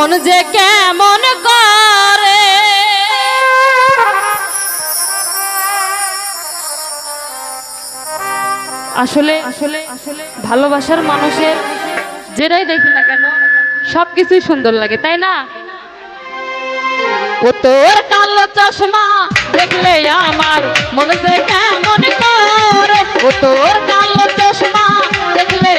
মন যে কেমন করে? আসলে আসলে আসলে ভালোবাসার মানুষের যেটাই দেখি না কেন সব কিছুই সুন্দর লাগে, তাই না? ও তোর কালো চশমা দেখলে আমার মনে যে কেমন করে। ও তোর কালো চশমা দেখলে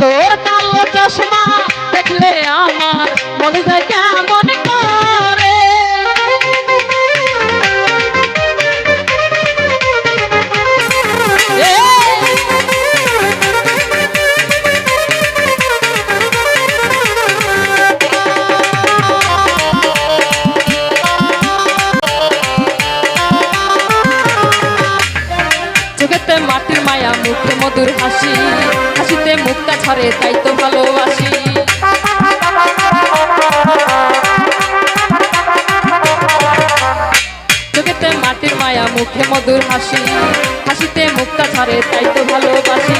তোর কালো চশমা দেখলে আমার মনে যে কেমন করে? মায়া মুখে মধুর হাসি, হাসিতে মুক্তা ছড়ে তাই তো ভালোবাসি। চোখেতে মাটির মায়া, মুখে মধুর হাসি, হাসিতে মুখটা ছড়ে তাই তো ভালোবাসি।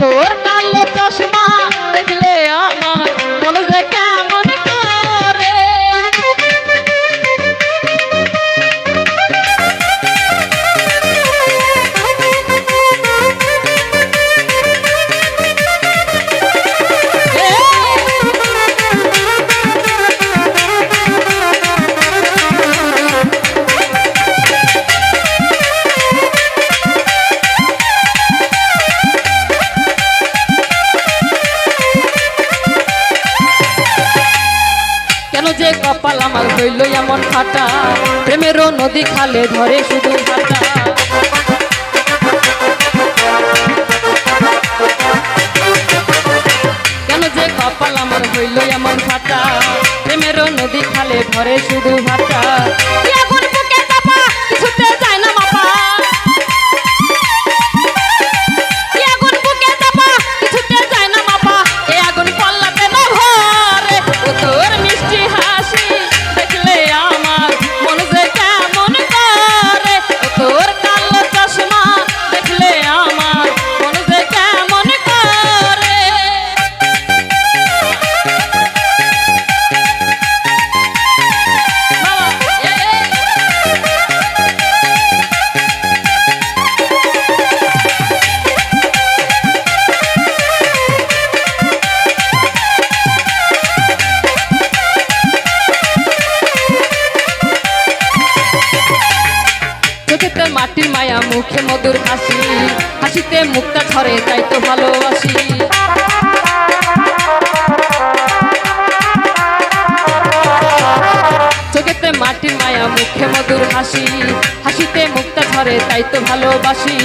করে হইল এমন ফাটা। প্রেমেরও নদী খালে ধরে শুধু ফাটা। কেন যে কপাল আমার হইল এমন ফাটা? প্রেমেরও নদী খালে ধরে শুধু ভাটা চোখেতে মাটির মায়া মুখে মধুর হাসি। হাসিতে মুখটা ধরে তাই তো ভালোবাসি। চোখেতে মাটির মায়া মুখে মধুর হাসি। হাসিতে মুখটা ধরে তাই তো ভালোবাসি।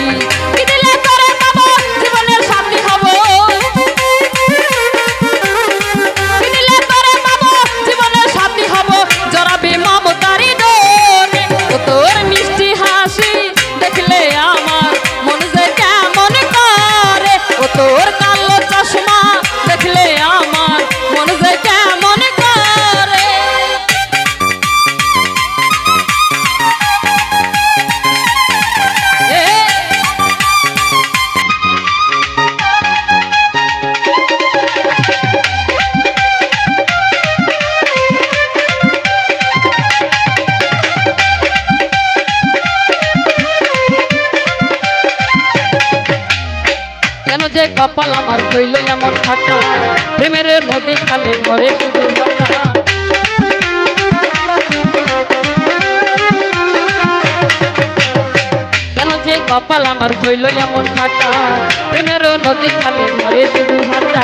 যে কপাল আমার কইল এমন থাকো প্রেমের নদী খালে ঘরে কপাল আমার হইল এমন থাকা প্রেমের নদী খালে ঘরে শুধু ভাটা